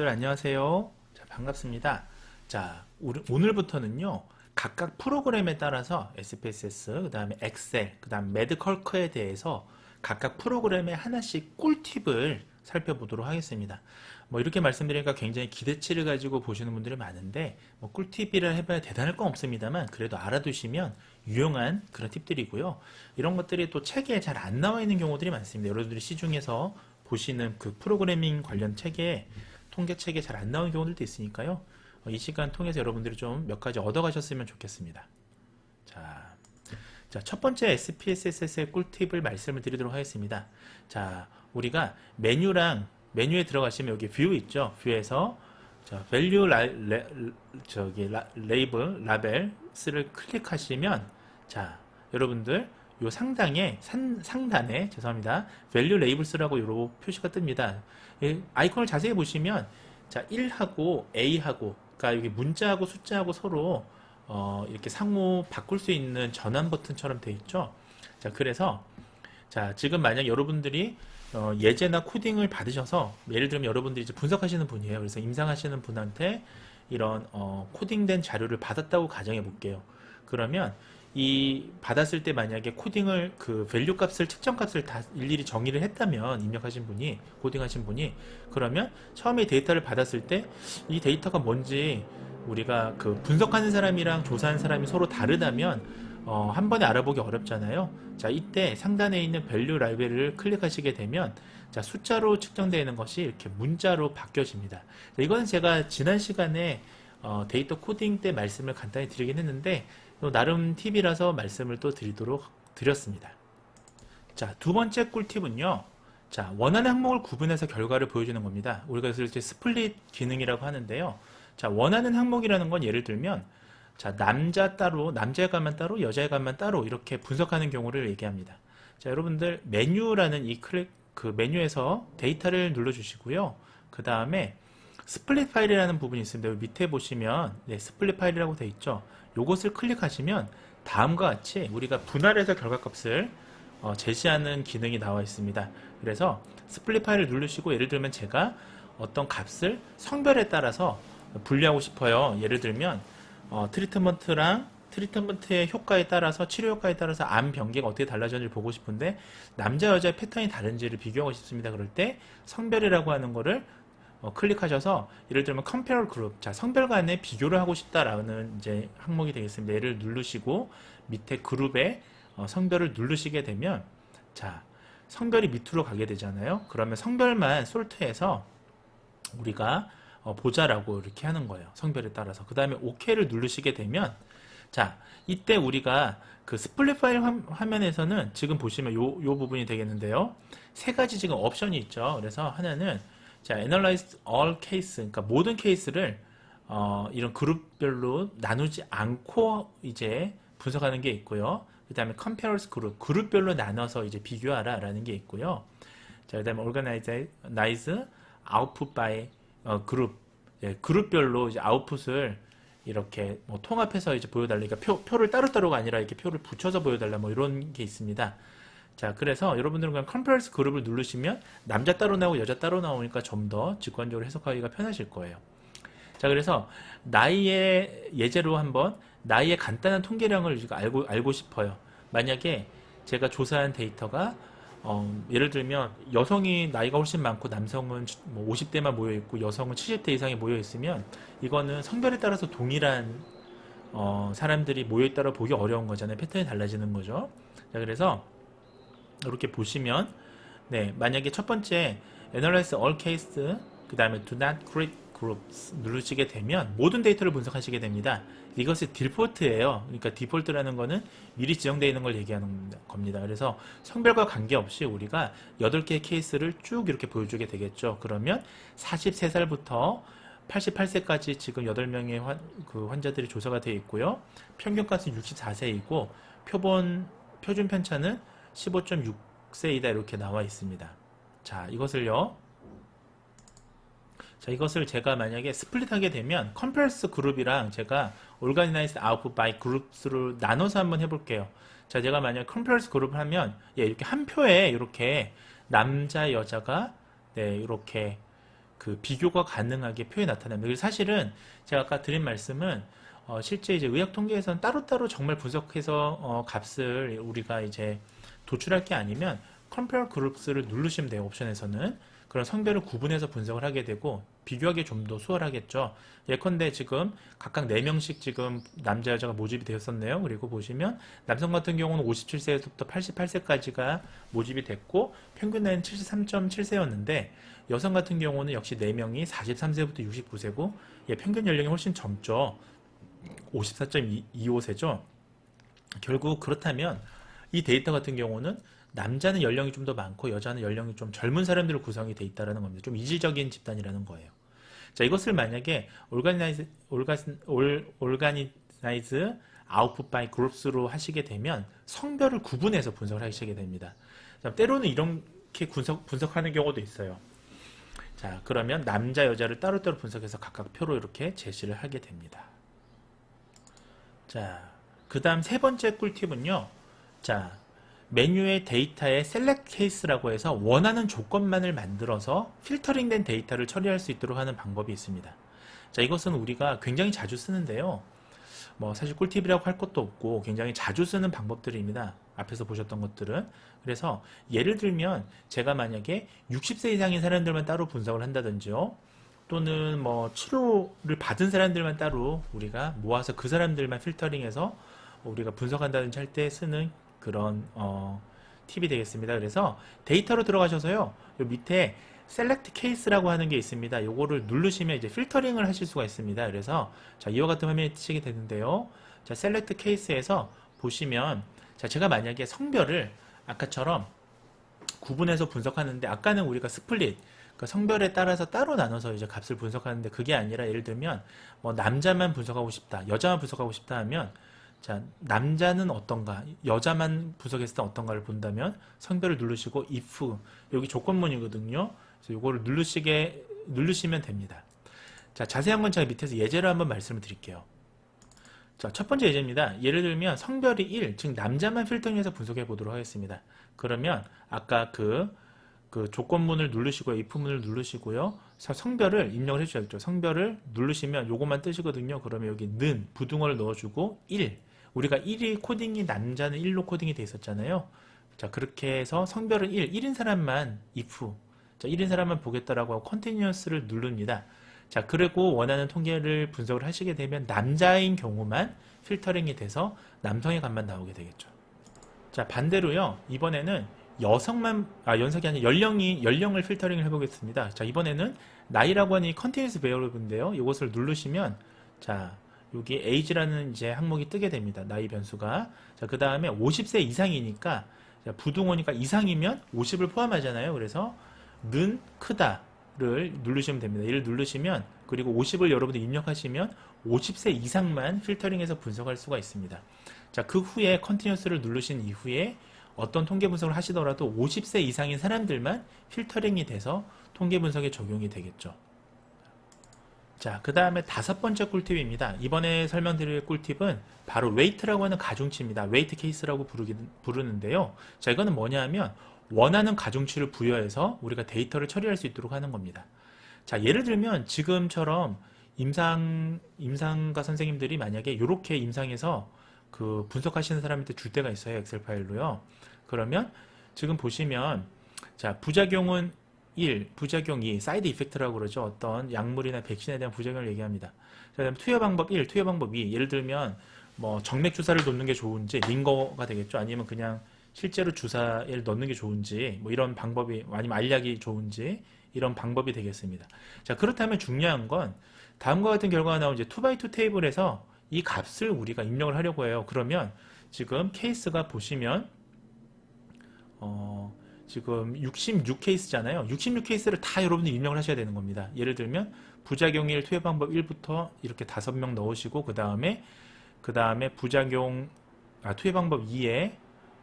여러분들 안녕하세요. 자, 반갑습니다. 자, 오늘- 오늘부터는요. 각각 프로그램에 따라서 SPSS, 그 다음에 엑셀, 그 다음 매드컬커에 대해서 각각 프로그램의 하나씩 꿀팁을 살펴보도록 하겠습니다. 뭐 이렇게 말씀드리니까 굉장히 기대치를 가지고 보시는 분들이 많은데 뭐 꿀팁이라 해봐야 대단할 건 없습니다만 그래도 알아두시면 유용한 그런 팁들이고요. 이런 것들이 또 책에 잘 안 나와 있는 경우들이 많습니다. 여러분들이 시중에서 보시는 그 프로그래밍 관련 책에 통계책에 잘 안 나오는 경우들도 있으니까요. 어, 이 시간 통해서 여러분들이 좀 몇 가지 얻어가셨으면 좋겠습니다. 자, 자, 첫 번째 SPSS의 꿀팁을 말씀을 드리도록 하겠습니다. 자, 우리가 메뉴랑 메뉴에 들어가시면 여기 뷰 있죠? 뷰에서 자, value 라, 레, 저기 라, 레이블 라벨스를 클릭하시면 자, 여러분들 요 상단에 산, 상단에 죄송합니다. value labels라고 요 표시가 뜹니다. 이 아이콘을 자세히 보시면 자, 1하고 A하고 그러니까 여기 문자하고 숫자하고 서로 어, 이렇게 상호 바꿀 수 있는 전환 버튼처럼 돼 있죠. 자, 그래서 자, 지금 만약 여러분들이 어, 예제나 코딩을 받으셔서 예를 들면 여러분들이 이제 분석하시는 분이에요. 그래서 임상하시는 분한테 이런 어, 코딩된 자료를 받았다고 가정해 볼게요. 그러면 이 받았을 때 만약에 코딩을 그 밸류 값을 측정 값을 다 일일이 정의를 했다면 입력하신 분이 코딩하신 분이 그러면 처음에 데이터를 받았을 때 이 데이터가 뭔지 우리가 그 분석하는 사람이랑 조사하는 사람이 서로 다르다면 어, 한 번에 알아보기 어렵잖아요. 자, 이때 상단에 있는 밸류 라벨을 클릭하시게 되면 자, 숫자로 측정되는 것이 이렇게 문자로 바뀌어집니다. 자, 이거는 제가 지난 시간에 어, 데이터 코딩 때 말씀을 간단히 드리긴 했는데 또 나름 팁이라서 말씀을 또 드리도록 드렸습니다. 자, 두 번째 꿀팁은요. 자, 원하는 항목을 구분해서 결과를 보여주는 겁니다. 우리가 그래서 이제 스플릿 기능이라고 하는데요. 자, 원하는 항목이라는 건 예를 들면 자, 남자 따로, 남자의 값만 따로, 여자의 값만 따로 이렇게 분석하는 경우를 얘기합니다. 자, 여러분들 메뉴라는 이 클릭 그 메뉴에서 데이터를 눌러 주시고요. 그 다음에 스플릿 파일이라는 부분이 있습니다. 밑에 보시면 네, 스플릿 파일이라고 되어 있죠. 요것을 클릭하시면 다음과 같이 우리가 분할해서 결과값을 어, 제시하는 기능이 나와 있습니다. 그래서 스플릿 파일을 누르시고 예를 들면 제가 어떤 값을 성별에 따라서 분리하고 싶어요. 예를 들면 어, 트리트먼트랑 트리트먼트의 효과에 따라서 치료 효과에 따라서 암 병계가 어떻게 달라졌는지 보고 싶은데 남자 여자의 패턴이 다른지를 비교하고 싶습니다. 그럴 때 성별이라고 하는 거를 어, 클릭하셔서 예를 들면 compare group 자 성별 간의 비교를 하고 싶다라는 이제 항목이 되겠습니다. 얘를 누르시고 밑에 그룹에 어, 성별을 누르시게 되면 자 성별이 밑으로 가게 되잖아요. 그러면 성별만 솔트해서 우리가 어, 보자라고 이렇게 하는 거예요. 성별에 따라서. 그 다음에 OK를 누르시게 되면, 자, 이때 우리가 그 스플릿 파일 화, 화면에서는 지금 보시면 요, 요 부분이 되겠는데요. 세 가지 지금 옵션이 있죠. 그래서 하나는, 자, Analyze All Case, 그러니까 모든 케이스를, 어, 이런 그룹별로 나누지 않고 이제 분석하는 게 있고요. 그 다음에 Compares 그룹, 그룹별로 나눠서 이제 비교하라 라는 게 있고요. 자, 그 다음에 Organize Output by 어, 그룹, 예, 그룹별로 이제 아웃풋을 이렇게 뭐 통합해서 이제 보여달라. 그러니까 표, 표를 따로따로가 아니라 이렇게 표를 붙여서 보여달라. 뭐 이런 게 있습니다. 자, 그래서 여러분들은 그냥 컴퍼런스 그룹을 누르시면 남자 따로 나오고 여자 따로 나오니까 좀 더 직관적으로 해석하기가 편하실 거예요. 자, 그래서 나이의 예제로 한번 나이의 간단한 통계량을 알고, 알고 싶어요. 만약에 제가 조사한 데이터가 어, 예를 들면 여성이 나이가 훨씬 많고 남성은 뭐 50대만 모여 있고 여성은 70대 이상이 모여 있으면 이거는 성별에 따라서 동일한 어, 사람들이 모여 있다고 보기 어려운 거잖아요. 패턴이 달라지는 거죠. 자, 그래서 이렇게 보시면 네, 만약에 첫 번째 Analyze All Case 그 다음에 Do Not Create Groups 누르시게 되면 모든 데이터를 분석하시게 됩니다. 이것이 디폴트예요. 그러니까 디폴트라는 거는 미리 지정되어 있는 걸 얘기하는 겁니다. 그래서 성별과 관계없이 우리가 8개의 케이스를 쭉 이렇게 보여주게 되겠죠. 그러면 43살부터 88세까지 지금 8명의 환, 그 환자들이 조사가 되어 있고요. 평균값은 64세이고 표본 표준 편차는 15.6세이다 이렇게 나와 있습니다. 자, 이것을요. 자, 이것을 제가 만약에 스플릿하게 되면 컴퍼스 그룹이랑 제가 organized output by groups로 나눠서 한번 해볼게요. 자, 제가 만약 컴퍼스 그룹을 하면 예, 이렇게 한 표에 이렇게 남자 여자가 네, 이렇게 그 비교가 가능하게 표에 나타납니다. 사실은 제가 아까 드린 말씀은 어, 실제 이제 의학 통계에서는 따로따로 정말 분석해서 어, 값을 우리가 이제 도출할 게 아니면 컴페어 그룹스를 누르시면 돼요. 옵션에서는 그런 성별을 구분해서 분석을 하게 되고 비교하기 좀 더 수월하겠죠. 예컨대 지금 각각 4명씩 지금 남자 여자가 모집이 되었었네요. 그리고 보시면 남성 같은 경우는 57세에서부터 88세까지가 모집이 됐고 평균 나이는 73.7세였는데 여성 같은 경우는 역시 4명이 43세부터 69세고 예, 평균 연령이 훨씬 젊죠. 54.25세죠. 결국 그렇다면 이 데이터 같은 경우는 남자는 연령이 좀 더 많고 여자는 연령이 좀 젊은 사람들로 구성이 돼 있다라는 겁니다. 좀 이질적인 집단이라는 거예요. 자, 이것을 만약에 올가니나이즈 올가스 올 올가니나이즈 아웃풋 바이 그룹스로 하시게 되면 성별을 구분해서 분석을 하시게 됩니다. 자, 때로는 이렇게 분석 분석하는 경우도 있어요. 자, 그러면 남자 여자를 따로따로 분석해서 각각 표로 이렇게 제시를 하게 됩니다. 자, 그다음 세 번째 꿀팁은요. 자, 메뉴의 데이터의 셀렉트 케이스라고 해서 원하는 조건만을 만들어서 필터링된 데이터를 처리할 수 있도록 하는 방법이 있습니다. 자, 이것은 우리가 굉장히 자주 쓰는데요. 뭐 사실 꿀팁이라고 할 것도 없고 굉장히 자주 쓰는 방법들입니다. 앞에서 보셨던 것들은. 그래서 예를 들면 제가 만약에 60세 이상인 사람들만 따로 분석을 한다든지요. 또는 뭐 치료를 받은 사람들만 따로 우리가 모아서 그 사람들만 필터링해서 우리가 분석한다든지 할 때 쓰는 그런 어, 팁이 되겠습니다. 그래서 데이터로 들어가셔서요. 요 밑에 셀렉트 케이스라고 하는 게 있습니다. 요거를 누르시면 이제 필터링을 하실 수가 있습니다. 그래서 자, 이와 같은 화면이 뜨시게 되는데요. 자, 셀렉트 케이스에서 보시면 자, 제가 만약에 성별을 아까처럼 구분해서 분석하는데 아까는 우리가 스플릿 그 성별에 따라서 따로 나눠서 이제 값을 분석하는데 그게 아니라 예를 들면 뭐 남자만 분석하고 싶다, 여자만 분석하고 싶다 하면 자, 남자는 어떤가, 여자만 분석했을 때 어떤가를 본다면 성별을 누르시고 if 여기 조건문이거든요. 그래서 이거를 누르시게 누르시면 됩니다. 자, 자세한 건 제가 밑에서 예제로 한번 말씀을 드릴게요. 자, 첫 번째 예제입니다. 예를 들면 성별이 1, 즉 남자만 필터링해서 분석해 보도록 하겠습니다. 그러면 아까 그, 그 조건문을 누르시고요. if문을 누르시고요. 자, 성별을 입력을 해주셔야겠죠. 성별을 누르시면 요것만 뜨시거든요. 그러면 여기 는 부등호를 넣어주고 1. 우리가 1이 코딩이 남자는 1로 코딩이 돼 있었잖아요. 자, 그렇게 해서 성별은 1, 1인 사람만 if. 자, 1인 사람만 보겠다라고 하고 컨티뉴어스를 누릅니다. 자, 그리고 원하는 통계를 분석을 하시게 되면 남자인 경우만 필터링이 돼서 남성의 값만 나오게 되겠죠. 자, 반대로요. 이번에는 여성만 아, 연속이 아니라 연령이 연령을 필터링을 해 보겠습니다. 자, 이번에는 나이라고 하는 이 컨티뉴스 베어러블인데요. 이것을 누르시면 자, 여기 age라는 이제 항목이 뜨게 됩니다. 나이 변수가. 자, 그 다음에 50세 이상이니까 자, 부등호니까 이상이면 50을 포함하잖아요. 그래서 는 크다를 누르시면 됩니다. 이를 누르시면 그리고 50을 여러분들 입력하시면 50세 이상만 필터링해서 분석할 수가 있습니다. 자, 그 후에 컨티뉴스를 누르신 이후에 어떤 통계 분석을 하시더라도 50세 이상인 사람들만 필터링이 돼서 통계 분석에 적용이 되겠죠. 자, 그 다음에 다섯 번째 꿀팁입니다. 이번에 설명드릴 꿀팁은 바로 웨이트라고 하는 가중치입니다. 웨이트 케이스라고 부르는데요. 자, 이거는 뭐냐 하면 원하는 가중치를 부여해서 우리가 데이터를 처리할 수 있도록 하는 겁니다. 자, 예를 들면 지금처럼 임상, 임상가 선생님들이 만약에 이렇게 임상에서 그 분석하시는 사람한테 줄 때가 있어요. 엑셀 파일로요. 그러면 지금 보시면 자, 부작용은 1, 부작용 2, 사이드 이펙트라고 그러죠. 어떤 약물이나 백신에 대한 부작용을 얘기합니다. 자, 그다음 투여 방법 1, 투여 방법 2. 예를 들면 뭐 정맥 주사를 놓는 게 좋은지 링거가 되겠죠. 아니면 그냥 실제로 주사를 넣는 게 좋은지 뭐 이런 방법이 아니면 알약이 좋은지 이런 방법이 되겠습니다. 자, 그렇다면 중요한 건 다음과 같은 결과가 나온 이제 2x2 테이블에서 이 값을 우리가 입력을 하려고 해요. 그러면 지금 케이스가 보시면 어, 지금 66케이스잖아요. 66케이스를 다 여러분들이 입력을 하셔야 되는 겁니다. 예를 들면 부작용 1 투여 방법 1부터 이렇게 5명 넣으시고 그 다음에 그 다음에 부작용 아, 투여 방법 2에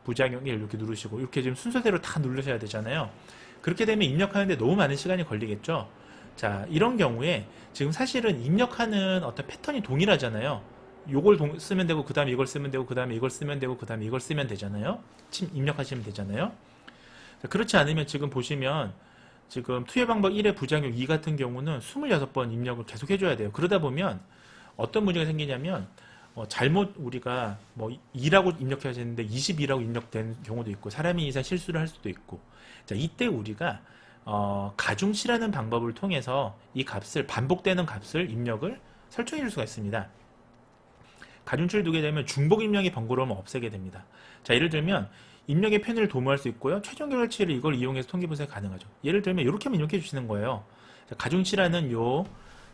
부작용 1 이렇게 누르시고 이렇게 지금 순서대로 다 누르셔야 되잖아요. 그렇게 되면 입력하는데 너무 많은 시간이 걸리겠죠. 자, 이런 경우에 지금 사실은 입력하는 어떤 패턴이 동일하잖아요. 요걸 동- 쓰면 되고 그 다음에 이걸 쓰면 되고 그 다음에 이걸 쓰면 되고 그 다음에 이걸 쓰면 되잖아요. 침 입력하시면 되잖아요. 자, 그렇지 않으면 지금 보시면 지금 투여 방법 1의 부작용 2 같은 경우는 26번 입력을 계속 해줘야 돼요. 그러다 보면 어떤 문제가 생기냐면 어, 잘못 우리가 뭐 2라고 입력해야 되는데 22라고 입력된 경우도 있고 사람이 이상 실수를 할 수도 있고 자 이때 우리가 어, 가중치라는 방법을 통해서 이 값을 반복되는 값을 입력을 설정해 줄 수가 있습니다. 가중치를 두게 되면 중복 입력의 번거로움을 없애게 됩니다. 자 예를 들면 입력의 편의를 도모할 수 있고요. 최종 결과치를 이걸 이용해서 통계 분석이 가능하죠. 예를 들면 이렇게 하면 입력해 주시는 거예요. 자, 가중치라는 요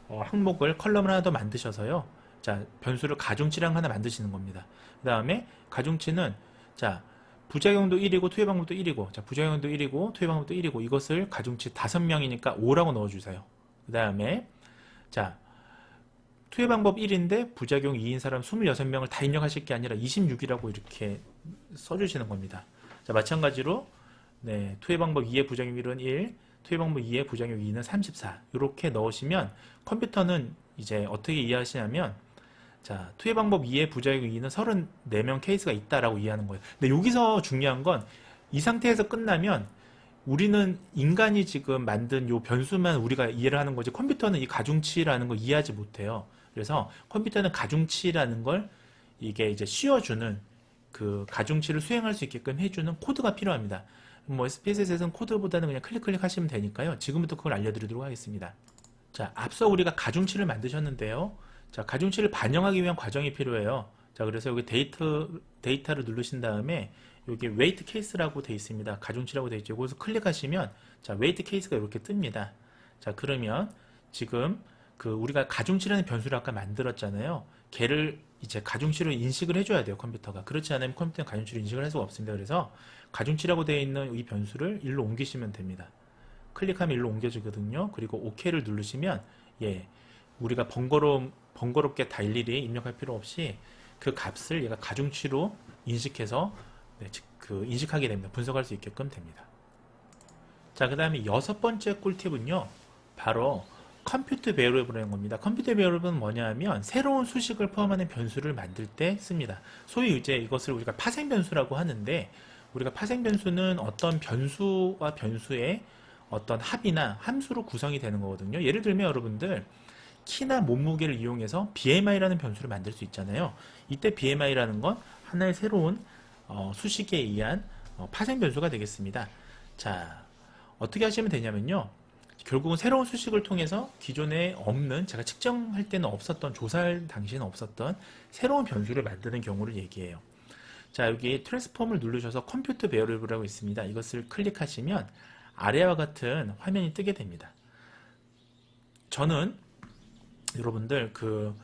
어, 항목을 컬럼을 하나 더 만드셔서요. 자, 변수를 가중치랑 하나 만드시는 겁니다. 그 다음에 가중치는 자, 부작용도 1이고 투여 방법도 1이고 자, 부작용도 1이고 투여 방법도 1이고 이것을 가중치 5명이니까 5라고 넣어 주세요. 그 다음에 자, 투여 방법 1인데 부작용 2인 사람 26명을 다 입력하실 게 아니라 26이라고 이렇게 써주시는 겁니다. 자, 마찬가지로 네, 투여 방법 2의 부작용 1은 1, 투여 방법 2의 부작용 2는 34 이렇게 넣으시면 컴퓨터는 이제 어떻게 이해하시냐면 자, 투여 방법 2의 부작용 2는 34명 케이스가 있다라고 이해하는 거예요. 근데 여기서 중요한 건 이 상태에서 끝나면 우리는 인간이 지금 만든 요 변수만 우리가 이해를 하는 거지 컴퓨터는 이 가중치라는 걸 이해하지 못해요. 그래서 컴퓨터는 가중치라는 걸 이게 이제 씌워주는 그 가중치를 수행할 수 있게끔 해주는 코드가 필요합니다. 뭐 SPSS는 코드보다는 그냥 클릭 클릭 하시면 되니까요. 지금부터 그걸 알려드리도록 하겠습니다. 자, 앞서 우리가 가중치를 만드셨는데요. 자, 가중치를 반영하기 위한 과정이 필요해요. 자, 그래서 여기 데이터, 데이터를 누르신 다음에 여기 웨이트 케이스라고 되어 있습니다. 가중치라고 되어 있죠. 여기서 클릭하시면 자, 웨이트 케이스가 이렇게 뜹니다. 자, 그러면 지금 그 우리가 가중치라는 변수를 아까 만들었잖아요. 걔를 이제 가중치로 인식을 해줘야 돼요, 컴퓨터가. 그렇지 않으면 컴퓨터는 가중치로 인식을 할 수가 없습니다. 그래서 가중치라고 되어 있는 이 변수를 일로 옮기시면 됩니다. 클릭하면 일로 옮겨지거든요. 그리고 OK를 누르시면 예, 우리가 번거로움 번거롭게 다 일일이 입력할 필요 없이 그 값을 얘가 가중치로 인식해서 네, 즉, 그 인식하게 됩니다. 분석할 수 있게끔 됩니다. 자, 그 다음에 여섯 번째 꿀팁은요. 바로 컴퓨터 베어러블이라는 겁니다. 컴퓨터 베어러블은 뭐냐면 새로운 수식을 포함하는 변수를 만들 때 씁니다. 소위 이제 이것을 우리가 파생 변수라고 하는데 우리가 파생 변수는 어떤 변수와 변수의 어떤 합이나 함수로 구성이 되는 거거든요. 예를 들면 여러분들 키나 몸무게를 이용해서 BMI라는 변수를 만들 수 있잖아요. 이때 BMI라는 건 하나의 새로운 어, 수식에 의한 어, 파생 변수가 되겠습니다. 자, 어떻게 하시면 되냐면요. 결국은 새로운 수식을 통해서 기존에 없는 제가 측정할 때는 없었던 조사할 당시에는 없었던 새로운 변수를 만드는 경우를 얘기해요. 자 여기 트랜스폼을 누르셔서 컴퓨터 베어리블이라고 있습니다. 이것을 클릭하시면 아래와 같은 화면이 뜨게 됩니다. 저는 여러분들 그,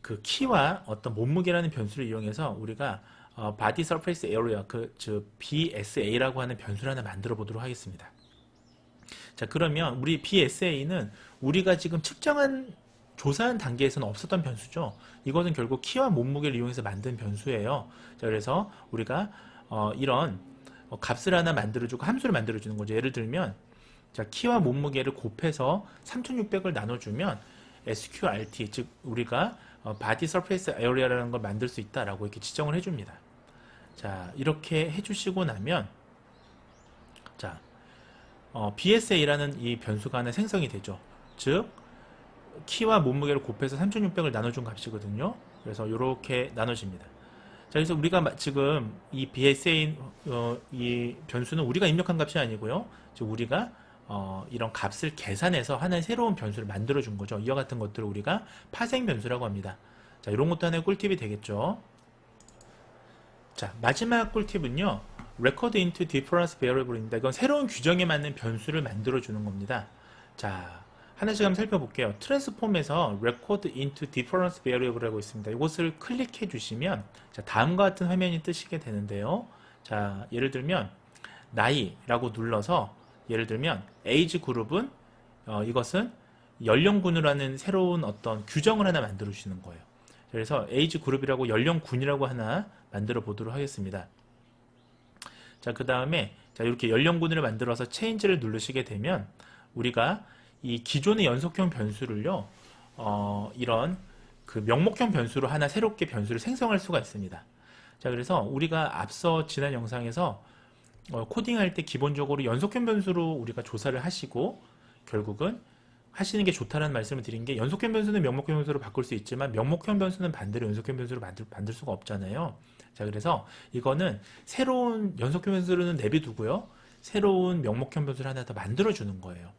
그 키와 어떤 몸무게라는 변수를 이용해서 우리가 어, Body Surface Area 그즉 BSA라고 하는 변수를 하나 만들어 보도록 하겠습니다. 자 그러면 우리 BSA는 우리가 지금 측정한 조사한 단계에서는 없었던 변수죠. 이것은 결국 키와 몸무게를 이용해서 만든 변수예요. 자 그래서 우리가 어, 이런 어, 값을 하나 만들어주고 함수를 만들어주는 거죠. 예를 들면 자 키와 몸무게를 곱해서 3600을 나눠주면 SQRT 즉 우리가 어, Body Surface Area라는 걸 만들 수 있다라고 이렇게 지정을 해줍니다. 자 이렇게 해주시고 나면 자 어, BSA라는 이 변수가 하나 생성이 되죠. 즉 키와 몸무게를 곱해서 3600을 나눠준 값이거든요. 그래서 이렇게 나눠집니다. 자, 그래서 우리가 마- 지금 이 BSA 어, 이 변수는 우리가 입력한 값이 아니고요. 즉 우리가 어, 이런 값을 계산해서 하나의 새로운 변수를 만들어 준 거죠. 이와 같은 것들을 우리가 파생 변수라고 합니다. 자, 이런 것도 하나의 꿀팁이 되겠죠. 자, 마지막 꿀팁은요. Record into difference variable입니다. 이건 새로운 규정에 맞는 변수를 만들어 주는 겁니다. 자, 하나씩 한번 살펴볼게요. 트랜스폼에서 record into difference variable이라고 있습니다. 이것을 클릭해 주시면 자, 다음과 같은 화면이 뜨시게 되는데요. 자, 예를 들면 나이라고 눌러서 예를 들면 age 그룹은 어, 이것은 연령군으로 하는 새로운 어떤 규정을 하나 만들어 주시는 거예요. 그래서 age 그룹이라고 연령군이라고 하나 만들어 보도록 하겠습니다. 자, 그 다음에 자, 이렇게 연령군을 만들어서 체인지를 누르시게 되면 우리가 이 기존의 연속형 변수를요, 어, 이런 그 명목형 변수로 하나 새롭게 변수를 생성할 수가 있습니다. 자, 그래서 우리가 앞서 지난 영상에서 어, 코딩할 때 기본적으로 연속형 변수로 우리가 조사를 하시고 결국은 하시는 게 좋다라는 말씀을 드린 게 연속형 변수는 명목형 변수로 바꿀 수 있지만 명목형 변수는 반대로 연속형 변수로 만들, 만들 수가 없잖아요. 자, 그래서 이거는 새로운 연속형 변수로는 내비두고요. 새로운 명목형 변수를 하나 더 만들어 주는 거예요.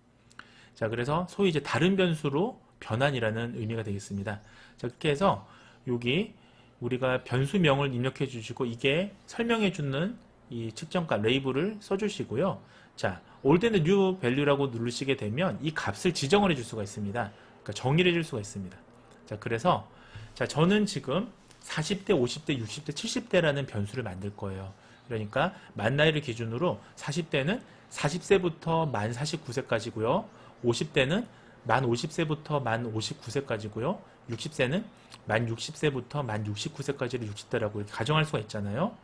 자, 그래서 소위 이제 다른 변수로 변환이라는 의미가 되겠습니다. 자, 그렇게 해서 여기 우리가 변수명을 입력해 주시고 이게 설명해 주는 이 측정값 레이블을 써 주시고요. 자, 올드앤 뉴 밸류라고 누르시게 되면 이 값을 지정을 해줄 수가 있습니다. 그러니까 정의를 해줄 수가 있습니다. 자, 그래서 자, 저는 지금 40대, 50대, 60대, 70대라는 변수를 만들 거예요. 그러니까 만 나이를 기준으로 40대는 40세부터 만 49세까지고요. 50대는 만 50세부터 만 59세까지고요. 60세는 만 60세부터 만 69세까지를 60대라고 이렇게 가정할 수가 있잖아요.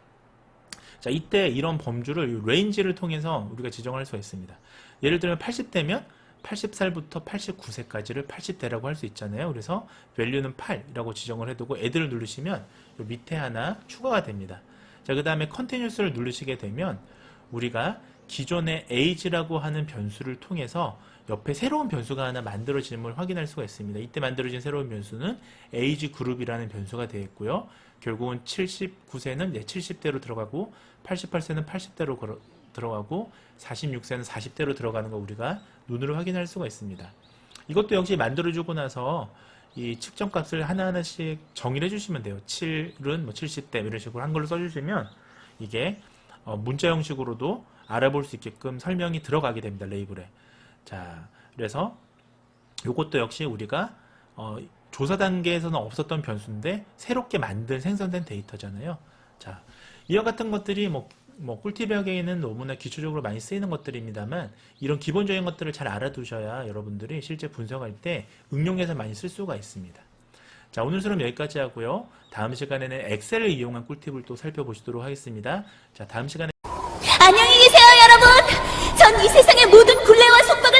자, 이때 이런 범주를 레인지를 통해서 우리가 지정할 수가 있습니다. 예를 들면 80대면 80살부터 89세까지를 80대라고 할 수 있잖아요. 그래서 value는 8이라고 지정을 해두고 애들을 누르시면 요 밑에 하나 추가가 됩니다. 자, 그 다음에 continuous를 누르시게 되면 우리가 기존의 age라고 하는 변수를 통해서 옆에 새로운 변수가 하나 만들어짐을 확인할 수가 있습니다. 이때 만들어진 새로운 변수는 age 그룹이라는 변수가 되어 있고요. 결국은 79세는 네, 70대로 들어가고 88세는 80대로 걸어, 들어가고 46세는 40대로 들어가는 거 우리가 눈으로 확인할 수가 있습니다. 이것도 역시 만들어주고 나서 이 측정값을 하나하나씩 정의를 해주시면 돼요. 7은 뭐 70대 이런 식으로 한글로 써주시면 이게 어, 문자 형식으로도 알아볼 수 있게끔 설명이 들어가게 됩니다. 레이블에. 자, 그래서 이것도 역시 우리가 어, 조사 단계에서는 없었던 변수인데 새롭게 만든 생성된 데이터잖아요. 자, 이와 같은 것들이 뭐, 뭐 꿀팁에게는 너무나 기초적으로 많이 쓰이는 것들입니다만 이런 기본적인 것들을 잘 알아두셔야 여러분들이 실제 분석할 때 응용해서 많이 쓸 수가 있습니다. 자, 오늘 수업 여기까지 하고요. 다음 시간에는 엑셀을 이용한 꿀팁을 또 살펴보시도록 하겠습니다. 자, 다음 시간에 안녕히 계세요, 모든 굴레와 속박을